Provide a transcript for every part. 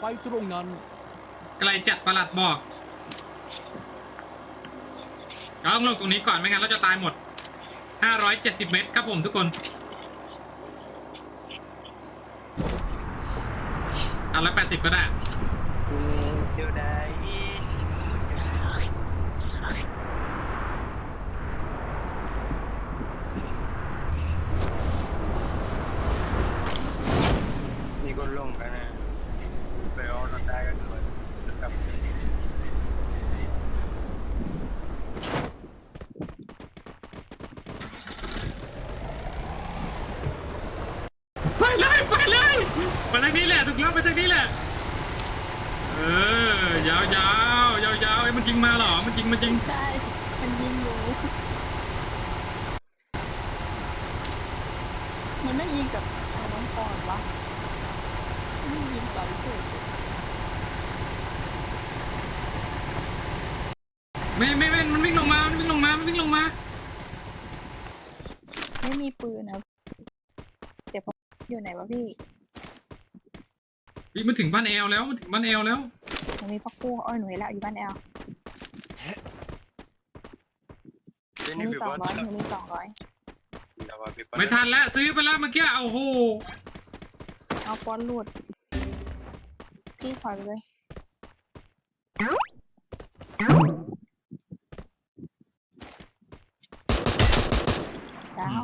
ไปตรงนั้น ไกลจัดประหลัดบอกเราต้องลงตรงนี้ก่อนไม่งั้นเราจะตายหมด 570 เมตรครับผมทุกคนเอาละ80 ก็ได้เดี๋ยวได้มีคนลงกันนะ ไปเอารถได้กันด้วยกับไปเลยไปเลยไปทางนี้แหละถูกแล้วไปทางนี้แหละ เออยาวยาวยาวยาวไอ้มันจริงมาเหรอ มันจริงมันจริง ใช่มันยิงอยู่มันไม่ยิงกับน้องปอนวะไมันยิงต่อเฉย ไม่ไม่ไม่มันวิ่งลงมามันวิ่งลงมามันวิ่งลงมาไม่มีปืนนะเดี๋ยวผมอยู่ไหนวะพี่พี่มันถึงบ้านแอลแล้วมันถึงบ้านแอลแล้วมันมีพักพวกอ้อยหนูเห็นแล้วอยู่บ้านแอลเดี๋ยวหนูนี้มีพี่สอบองลร้อยหนูมีสองร้อยแต่ว่าพี่บอลไม่ทันแล้วซื้อไปแล้วเมื่อกี้โอ้โหเอาปอนหลุดพี่ถอยไปเลยดาว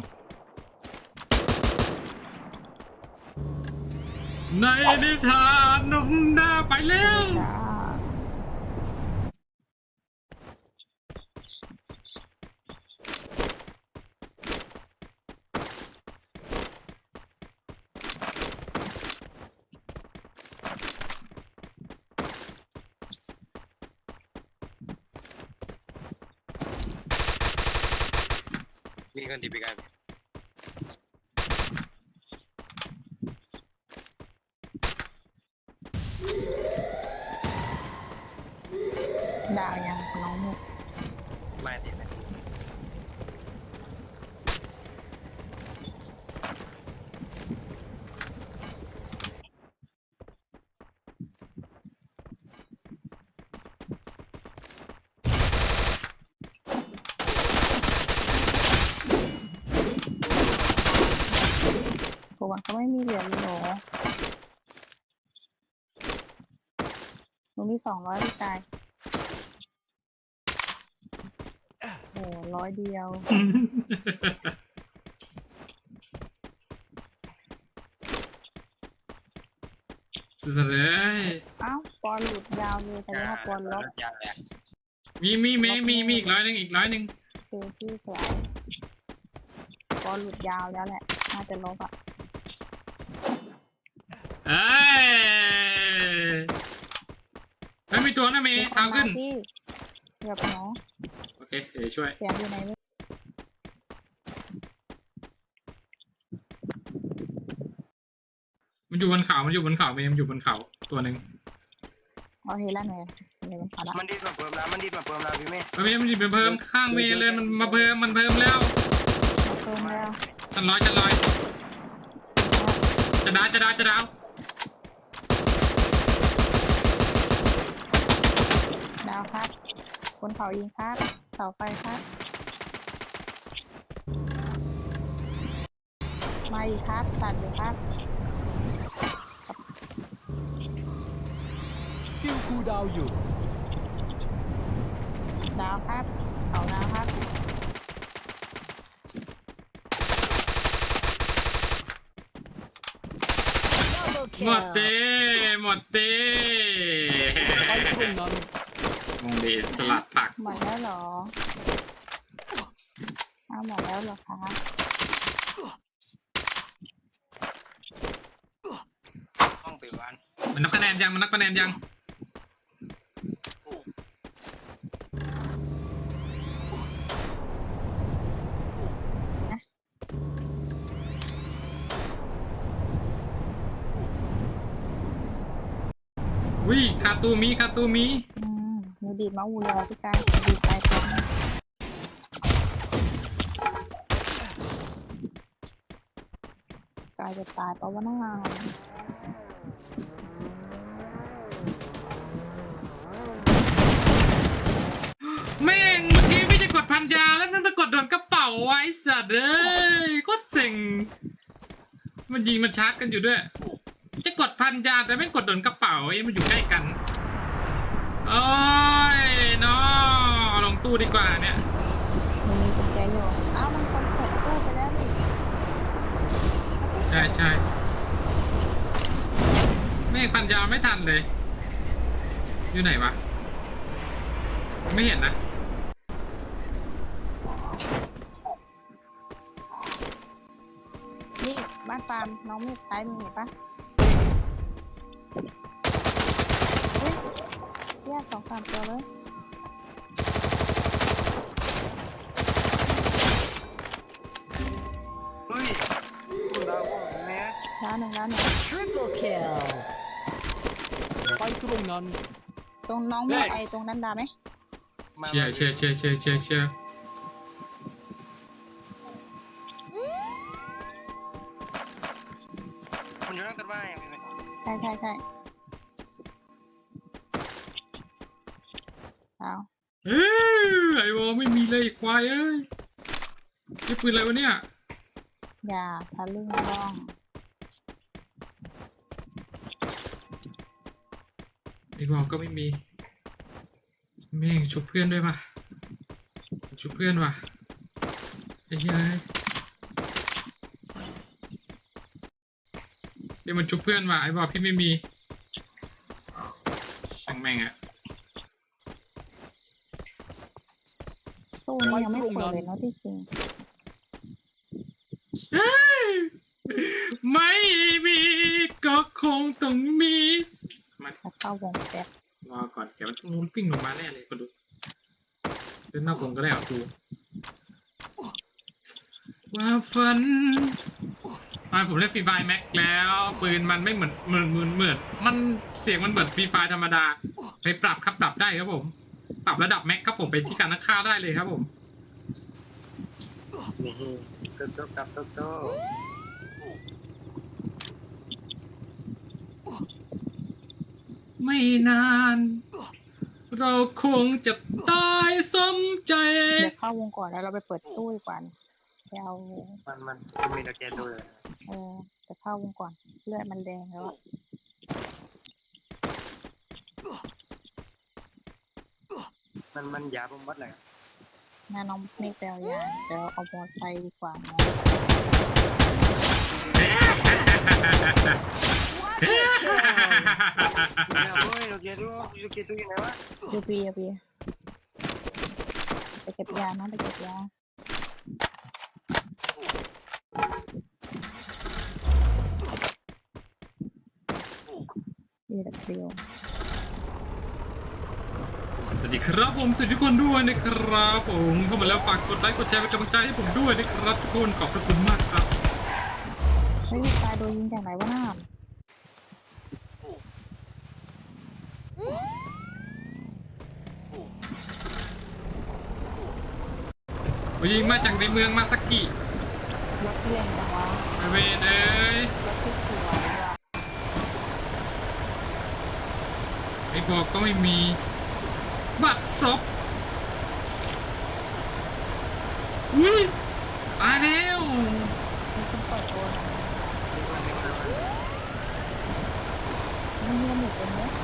ในนิทานนมหน้าไปแล้วจ้ามีคนที่พิกา ดาวยังน้องมุกไม่ดีนะปกติเขาไม่มีเหรียญเลยเหรอหนูมีสองร้อยพี่กาย โอ้ร้อยเดียว สุดเลยเอ้าปอนหลุดยาวเลยแต่ว่าปอนลบยางแหละมีมีมีมีมีอีกร้อยหนึ่งอีกร้อยหนึ่งเซที่สวยปอนหลุดยาวแล้วแหละ น่าจะลบอะเอ้ยไม่มีตัวนะเมย์มีคเท้าขึ้นมพี่เกือบเนาะโอ เคเดี๋ยวช่วย เสียงอยู่ไหนไม่มันอยู่บนเขา มันอยู่บนเขาเมย์มันอยู่บนเขาตัวหนึ่งเอาเฮล่าหน่อยเดี๋ยวมันพอละมันดีดมาเพิ่มแล้วมันดีดมาเพิ่มแล้วพี่เมย์เมย์มันอยู่เพิ่มข้างเมย์เลยมันมาเพิ่มมันเพิ่มแล้วเอาเพิ่มแล้วจันร้อยจันร้อยจะดาวจะดาวจะดาวดาวครับบนเขายิงครับ เสาไฟครับ มาอีกครับตัดอยู่ครับคิวคูลดาวน์หยุดดาวครับเขาดาวครับหมดเต้หมดเต้ไปตรงนั้นมงดีสลัดผัก หมดแล้วเหรออ้าวหมดแล้วเหรอคะห้องไปวันมันนับคะแนนยังมันนับคะแนนยังวิคาตูมีคาตูมีอืมหนู ดีมาอูเรือพี่การดีดไปเป็นกายจะตายเพราะว่าน่าแม่งเมื่อกี้ไม่จะกดพันยาแล้วนั่นจะกดโดนกระเป๋าไว้สัตว์เอ้ยโคตรเซ็งมันยิงมันชาร์จกันอยู่ด้วย จะกดพันยาแต่ไม่กดโดนกระเป๋าไอ้มันอยู่ใกล้กัน โอ้ยเนาะลงตู้ดีกว่าเนี่ยมันมีกุญแจอยู่อ้าวมันคนเปิดตู้ไปแล้วดิใช่ใช่ไม่พันยาไม่ทันเลย อยู่ไหนวะ ไม่เห็นนะนี่บ้านฟามน้องมีดซ้ายมือเห็นปะ ยกสองสามตัวเลยเฮ้ยคุณดาวว่าแม่ล้านหนึ่งล้านหนึ่ง Triple kill. ไปตรงนั้นตรงน้องมีไอตรงนั้นดาไหมมาเชียร์เชียร์เชียร์เชียร์เชียร์เชียร์คุณอยู่นั่งกันบ้างยังไงใช่ใช่ใช่ อาเอ้ยไอวอลไม่มีเลยไอ้ควายเอ้ยนี่ปืนอะไรวะเนี่ย อย่าทะลึ่งร่องไอวอลก็ไม่มีแม่งชุบเพื่อนด้วยป่ะชุบเพื่อนว่ะไอ้เหี้ยเอ้ยเดี๋ยวมันชุบเพื่อนว่ะไอ้วอลพี่ไม่มีช่างแม่งอะ ตู้นี้ยังไม่เปิดเลยเนาะที่จริงเอ้ยไม่มีก็คงต้องมีมาจะเข้าวงแป๊บรอก่อนเดี๋ยวมันมูนปิ้งลงมาแน่เลยคนดูเดินหน้าผมก็ได้เอาดูว่าฝันมาผมเล่นฟรีไฟแม็กแล้วปืนมันไม่เหมือนเหมือนเหมือนเหมือนมันเสียงมันเหมือนฟรีไฟธรรมดา ไปปรับครับปรับได้ครับผม ปรับระดับแม็กครับผมไปที่การนักฆ่าได้เลยครับผม นี่โตโต๊ะกับโตโต๊ะไม่นาน เราคงจะตายสมใจ เดี๋ยวเข้าวงก่อนแล้วเราไปเปิดตู้ดีกว่าไปเอามันมันมันมีตะเกียบด้วย เออจะเข้าวงก่อนเลือดมันแดงแล้วอะมันมันยาบำบัดเลย น่าน้องไม่ไปเอายาเดี๋ยวเอามอไซค์ดีกว่าเนาะโอ้ยตะเด้วยตะเกียบด้วยวะเบียร์เบียร์เบียร์ไปเก็บยานะไปเก็บยาเบียร์เดียว ดีครับผมสวัสดีทุกคนด้วยนะครับผมเข้ามาแล้วฝากกดไลค์กดแชร์เป็นกำลังใจให้ผมด้วยนะครับทุกคนขอบพระคุณมากครับเฮ้ยตายโดนยิงจากไหนวะน้าผมยิงมาจากในเมืองมาสกิรถที่เล่นจังวะไปเวนเอ้ยรถที่สวยว่ะไอ้บอกก็ไม่มี บักศพอุ้ยตายแล้วมีคนเปิดโอนไม่เงียบหมดเป็นเนี้ยไ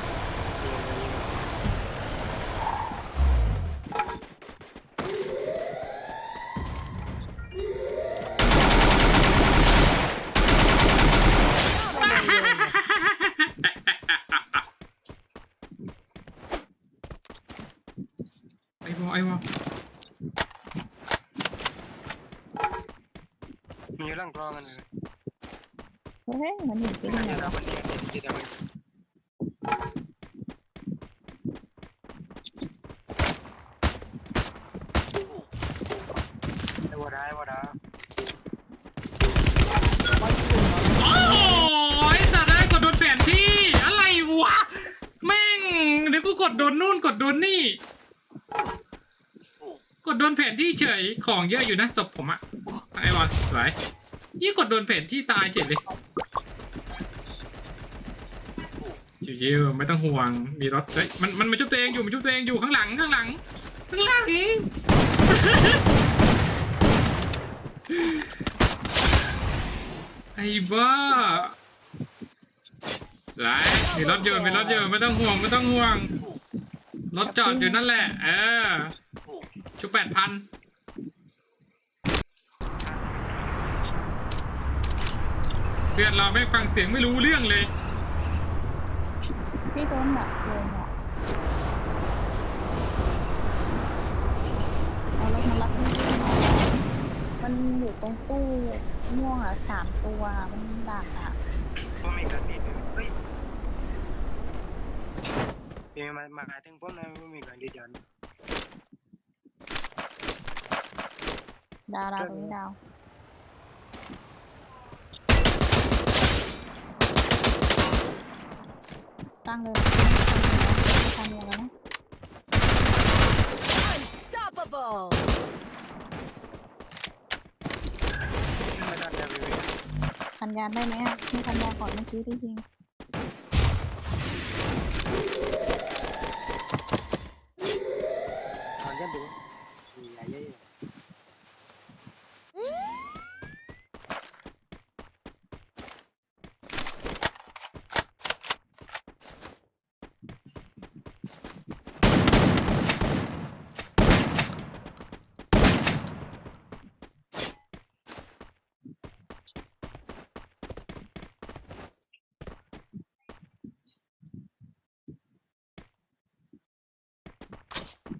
อ้บอไอ้บอกมีอยู่ร่างกลองกันเลยเฮ้ยมันหนีไปที่ไหนเดียววะมันนี่ที่เดียวมันวัวได้วัวได้โอ้ยสัตว์ได้กดโดนแผนที่ อะไรวะ แม่งเดี๋ยวกูกดโดนนู่นกดโดนนี่ ดโดนแผนที่เฉยของเยอะอยู่นะจบผมอะไอ้บอลสวยยี่กดโดนแผนที่ตายเฉยเลยชิวๆไม่ต้องห่วงมีรถเฮ้ยมันมันมาชุบตัวเองอยู่มันชุบตัวเองอยู่ข้างหลังข้างหลังข้างหลังไอ้บ้าสายมีรถอยู่มีรถอยู่ไม่ต้องห่วงไม่ต้องห่วงรถจอดอยู่นั่นแหละ เออ ชุบแปดพันเพื่อนเราไม่ฟังเสียงไม่รู้เรื่องเลย พี่โดนแบบโดนอะเอารถมารับพี่ด้วยหน่อยมันอยู่ตรงตู้ม่วงอะสามตัวมันดักอะพวกมีการดีดเฮ้ยพี่มามาถึงพวกนั้นไม่มีการดีดยัน ดาวดาวตรงนี้ดาวตั้งเลยทำยังไงนะ Unstoppable! ไม่ได้แต่วิวพันยานได้ไหมอะมีพันยานก่อนเมื่อกี้ที่จริง ตอนจะดูใหญ่ใหญ่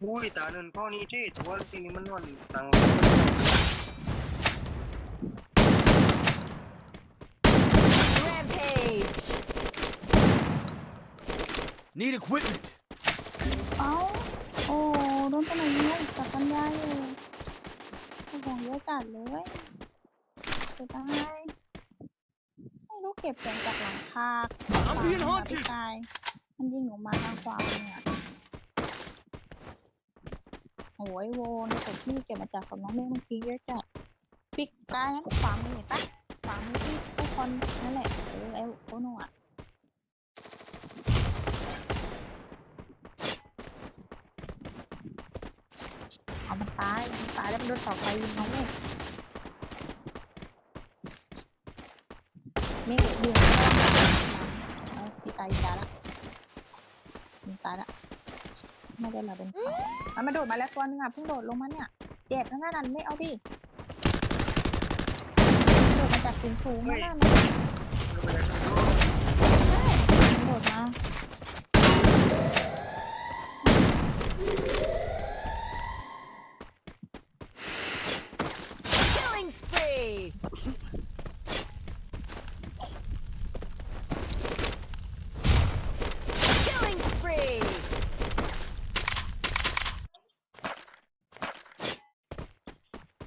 อุ้ยตาเนินข้อนี้ที่ตัวทีนี้มันนอนตัง Rampage! Need equipment. เอ้า โอ้โดนตัวไหนยิงกับพันยาอยู่โอ้โหเยอะจัดเลยจะตายไม่รู้เก็บเสียงจากหลังคา I'm being ฝั่ง haunted ตาย มันยิงออกมาทางขวาเนี่ย โอยโวในส่วนที่เก็บมาจากของน้องเมฆเมื่อกี้เยอะจัดปิกกายนั้นขวามือเห็นปะขวามือที่ทุกคนนั่นแหละเออไอ้โอโน่อะเอามันตายมันตายแล้วมันโดนเสาไฟยิงน้องเมฆเมฆยิงเอาพี่ตายยิงตายละยิงตายละ ไม่ได้เราเป็นเขามันมาโดดมาแล้วตัวนึงอะเพิ่งโดดลงมาเนี่ย เจ็บนะนั่นไม่เอาดิโดดมาจากสูงสูงๆนั่นน่ะมันโดดมา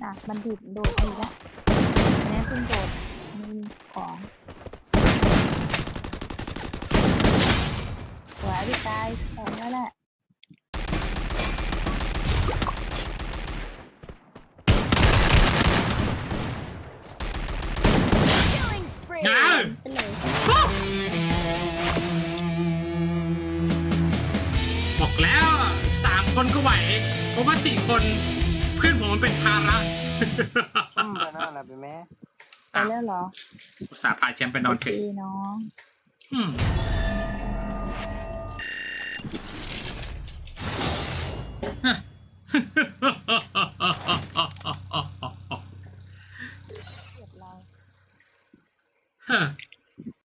อะบัณฑิตโดดอีกแล้วอันนี้เพิ่งโดดมีของสวยพี่กายแข็งแล้วแหละ Killing spree! นะไปเลยบอกแล้วสามคนก็ไหวเพราะว่าสี่คนเพื่อนผมมันเป็นภาระอืมไปนั่นแหละไปแม่ไปแล้วเหรออุตส่าห์พาแชมป์ไปนอนเฉยดีน้องอืมเก็บเราเฮ้อ